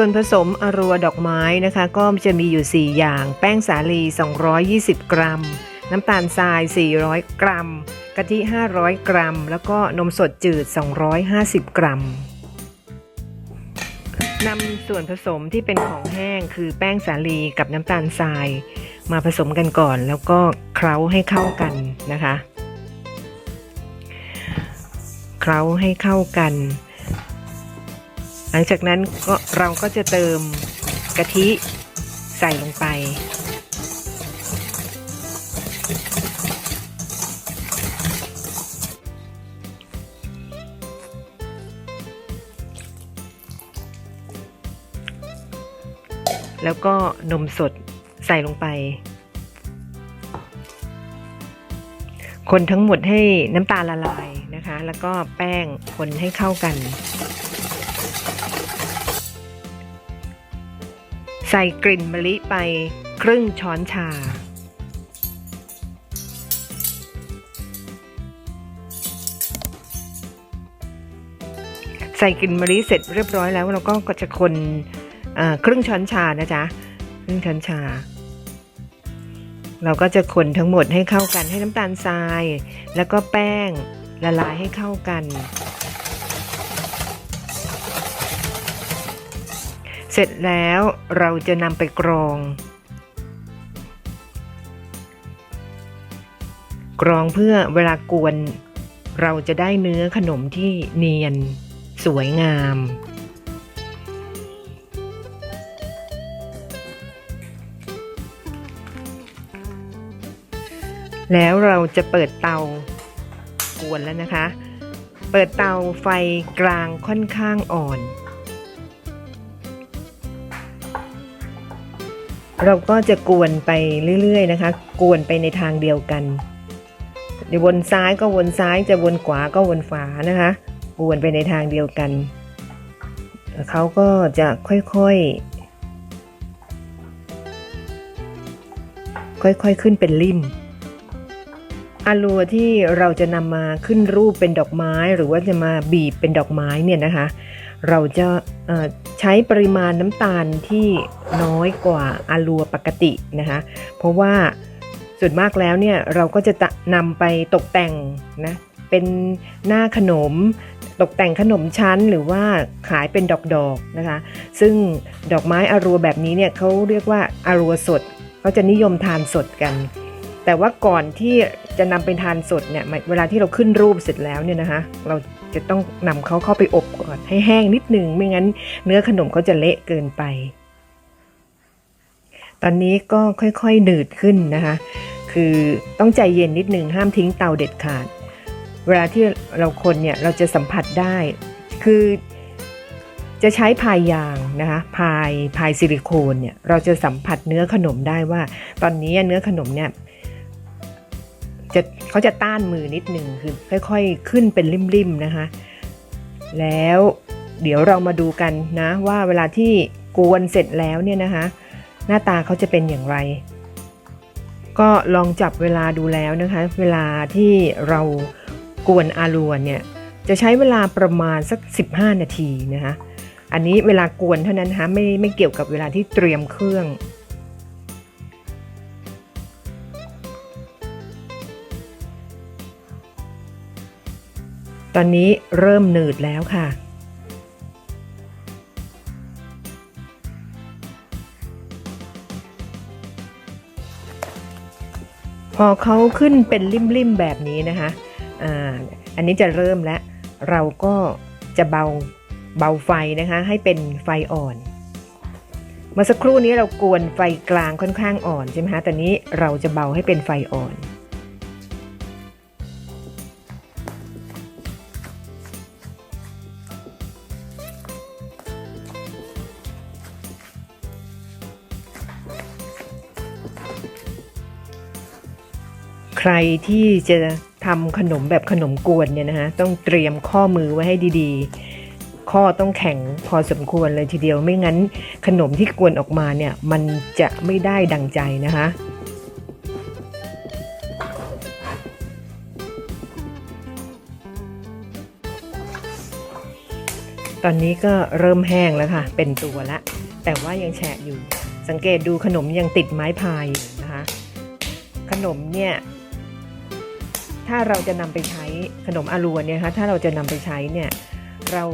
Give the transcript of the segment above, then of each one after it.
ส่วนผสมอรัวดอกไม้นะคะ ก็จะมีอยู่ 4 อย่าง แป้งสาลี 220 กรัม น้ำตาลทราย 400 กรัม กะทิ 500 กรัม แล้วก็นมสดจืด 250 กรัมนำส่วนผสมที่เป็นของแห้งคือแป้งสาลีกับน้ำตาลทราย มาผสมกันก่อน แล้วก็เคล้าให้เข้ากันนะคะ เคล้าให้เข้ากัน หลังจากนั้นก็เราก็จะเติมกะทิใส่ลงไป แล้วก็นมสดใส่ลงไป คนทั้งหมดให้น้ำตาลละลายนะคะ แล้วก็แป้งคนให้เข้ากัน ใส่กลิ่นมะลิไปครึ่งช้อนชา ใส่กลิ่นมะลิเสร็จเรียบร้อยแล้วเราก็จะคนครึ่งช้อนชานะจ๊ะครึ่งช้อนชา เราก็จะคนทั้งหมดให้เข้ากันให้น้ำตาลทราย แล้วก็แป้งละลายให้เข้ากัน ร็จแล้วเราจะนำไปกรอง กรองเพื่อเวลากวน เราจะได้เนื้อขนมที่เนียน สวยงาม แล้วเราจะเปิดเตากวนแล้วนะคะ เปิดเตาไฟกลางค่อนข้างอ่อน เราก็จะกวนไปเรื่อยๆนะคะ กวนไปในทางเดียวกันจะวนซ้ายก็วนซ้ายจะวนขวาก็วนขวานะคะ กวนไปในทางเดียวกัน เขาก็จะค่อยๆ ค่อยๆขึ้นเป็นริมอาลัวที่เราจะนำมาขึ้นรูปเป็นดอกไม้หรือว่าจะมาบีบเป็นดอกไม้เนี่ยนะคะ เราจะใช้ปริมาณน้ำตาลที่น้อยกว่าอาลัวปกตินะคะ เพราะว่าส่วนมากแล้วเนี่ยเราก็จะนำไปตกแต่งนะเป็นหน้าขนมตกแต่งขนมชั้นหรือว่าขายเป็นดอกๆนะคะ ซึ่งดอกไม้อารัวแบบนี้เนี่ยเขาเรียกว่าอารัวสดเขาจะนิยมทานสดกัน แต่ว่าก่อนที่จะนำไปทานสดเนี่ยเวลาที่เราขึ้นรูปเสร็จแล้วเนี่ยนะคะ เรา จะต้องนำเขาเข้าไปอบก่อนให้แห้งนิดหนึ่งไม่งั้นเนื้อขนมเขาจะเละเกินไป ตอนนี้ก็ค่อยๆหนืดขึ้นนะคะ คือต้องใจเย็นนิดหนึ่งห้ามทิ้งเตาเด็ดขาด เวลาที่เราคนเนี่ยเราจะสัมผัสได้ คือจะใช้พายยางนะคะพายพายซิลิโคนเนี่ยเราจะสัมผัสเนื้อขนมได้ว่า ตอนนี้เนื้อขนมเนี่ย จะเขาจะต้านมือนิดหนึ่งคือค่อยๆ ขึ้นเป็นริมๆนะคะ แล้วเดี๋ยวเรามาดูกันนะว่าเวลาที่กวนเสร็จแล้วเนี่ยนะคะ หน้าตาเขาจะเป็นอย่างไร ก็ลองจับเวลาดูแล้วนะคะ เวลาที่เรากวนอาลัวเนี่ยจะใช้เวลาประมาณสัก 15 นาทีนะคะ อันนี้เวลากวนเท่านั้นนะคะไม่ไม่เกี่ยวกับเวลาที่เตรียมเครื่อง อนนี้เริ่มหนืดแล้วค่ะ พอเขาขึ้นเป็นริมๆแบบนี้นะคะอ่าอันนี้จะเริ่มแล้ว เราก็จะเบาเบาไฟนะคะให้เป็นไฟอ่อน เมื่อสักครู่นี้เรากวนไฟกลางค่อนข้างอ่อนใช่ไหมคะแต่นี้เราจะเบาให้เป็นไฟอ่อน ใครที่จะทำขนมแบบขนมกวนเนี่ยนะคะต้องเตรียมข้อมือไว้ให้ดีๆ ข้อต้องแข็งพอสมควรเลยทีเดียวไม่งั้นขนมที่กวนออกมาเนี่ยมันจะไม่ได้ดังใจนะคะตอนนี้ก็เริ่มแห้งแล้วค่ะ เป็นตัวละ แต่ว่ายังแฉะอยู่ สังเกตดูขนมยังติดไม้พายอยู่นะคะ ขนมเนี่ย ถ้าเราจะนำไปใช้ขนมอารัวเนี่ยคะถ้าเราจะนำไปใช้เนี่ยเรา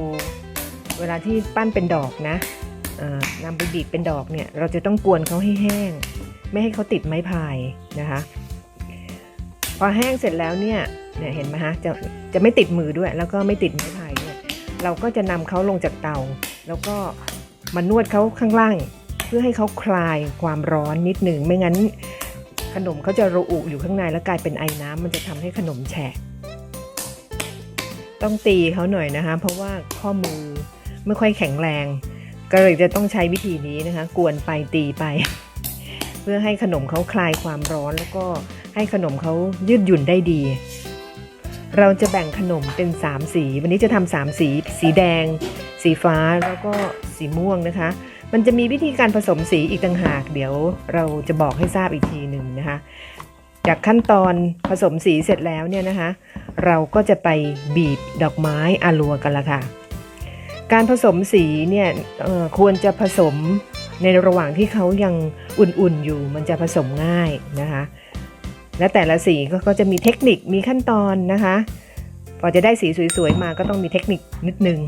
เวลาที่ปั้นเป็นดอกนะนำไปบีบเป็นดอกเนี่ยเราจะต้องกวนเขาให้แห้ง ไม่ให้เขาติดไม้พายนะคะพอแห้งเสร็จแล้วเนี่ยเนี่ยเห็นไหมฮะจะจะไม่ติดมือด้วย แล้วก็ไม่ติดไม้พายด้วยเราก็จะนำเขาลงจากเตา แล้วก็มานวดเขาข้างล่าง เพื่อให้เขาคลายความร้อนนิดหนึ่งไม่งั้น ขนมเขาจะระอุอยู่ข้างในแล้วกลายเป็นไอน้ำมันจะทำให้ขนมแฉะต้องตีเขาหน่อยนะคะ เพราะว่าข้อมือไม่ค่อยแข็งแรง ก็เลยจะต้องใช้วิธีนี้นะคะ กวนไปตีไป เพื่อให้ขนมเขาคลายความร้อนแล้วก็ให้ขนมเขายืดหยุ่นได้ดี เราจะแบ่งขนมเป็น 3 สี วันนี้จะทำสามสี สีแดง สีฟ้าแล้วก็สีม่วงนะคะ มันจะมีวิธีการผสมสีอีกต่างหาก เดี๋ยวเราจะบอกให้ทราบอีกทีหนึ่งนะคะ จากขั้นตอนผสมสีเสร็จแล้วเนี่ยนะคะ เราก็จะไปบีบดอกไม้อาลัวกันละค่ะ การผสมสีเนี่ยควรจะผสมในระหว่างที่เขายังอุ่นๆอยู่ มันจะผสมง่ายนะคะ และแต่ละสีก็จะมีเทคนิคมีขั้นตอนนะคะพอจะได้สีสวยๆมาก็ต้องมีเทคนิคนิดนึง